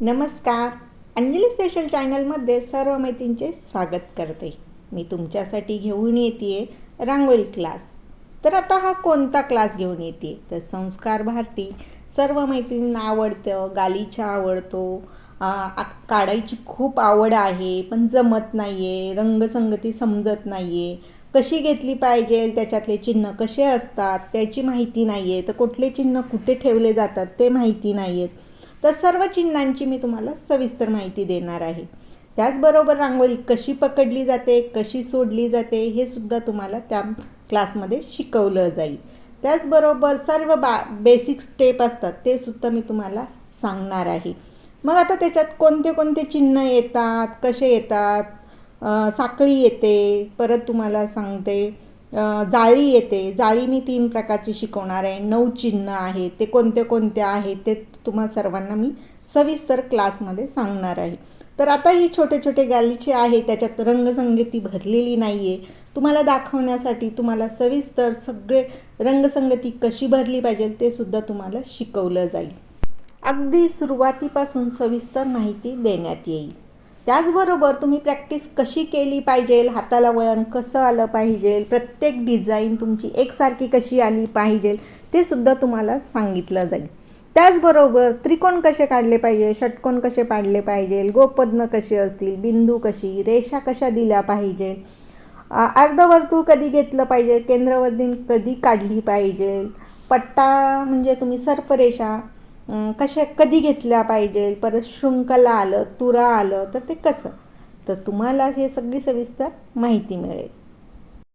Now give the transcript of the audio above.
नमस्कार. अंजली स्पेशल चॅनलमध्ये सर्व मैत्रींचे स्वागत करते. मी तुमच्यासाठी घेऊन येते रांगोळी क्लास तर आता हा कोणता क्लास घेऊन येते तर संस्कार भारती. सर्व मैत्रिणींना आवडतं गालीचा आवडतो. आ- काढायची खूप आवड आहे पण जमत नाही आहे रंगसंगती समजत नाही आहे कशी घेतली पाहिजे त्याच्यातले चिन्ह कसे असतात त्याची माहिती नाही आहे तर कुठले चिन्ह कुठे ठेवले जातात ते माहिती नाही आहेत तर सर्व चिन्हांची मी तुम्हाला सविस्तर माहिती देणार आहे. त्याचबरोबर रांगोळी कशी पकडली जाते कशी सोडली जाते हे सुद्धा तुम्हाला त्या क्लासमध्ये शिकवलं जाईल. त्याचबरोबर सर्व बा बेसिक स्टेप असतात ते सुद्धा मी तुम्हाला सांगणार आहे. मग आता त्याच्यात कोणते कोणते चिन्ह येतात कसे येतात? साखळी येते परत तुम्हाला सांगते. जाळी येते. जाळी मी तीन प्रकारची शिकवणार आहे. नऊ चिन्ह आहेत ते कोणते कोणते आहेत ते तुम्हा सर्वांना मी सविस्तर क्लासमध्ये सांगणार आहे. तर आता ही छोटे छोटे गालीचे आहे त्याच्यात रंगसंगती भरलेली नाही आहे तुम्हाला दाखवण्यासाठी तुम्हाला सविस्तर सगळे रंगसंगती कशी भरली पाहिजे ते सुद्धा तुम्हाला शिकवलं जाईल. अगदी सुरुवातीपासून सविस्तर माहिती देण्यात येईल. त्याचबरोबर तुम्ही प्रॅक्टिस कशी केली पाहिजे हाताला वळण कसं आलं पाहिजे प्रत्येक डिझाईन तुमची एकसारखी कशी आली पाहिजे ते सुद्धा तुम्हाला सांगितलं जाईल. त्याचबरोबर त्रिकोण कसे काढले पाहिजे षटकोन कसे पाडले पाहिजे गोपद्म कसे असतील बिंदू कशी रेषा कशा दिल्या पाहिजे अर्धवर्तुळ कधी घेतलं पाहिजे केंद्रवर्धीन कधी काढली पाहिजे पट्टा म्हणजे तुम्ही सर्परेषा कशा कधी घेतल्या पाहिजे? परत शृंखला आलं तुरा आलं तर ते कसं? तर तुम्हाला हे सगळी सविस्तर माहिती मिळेल.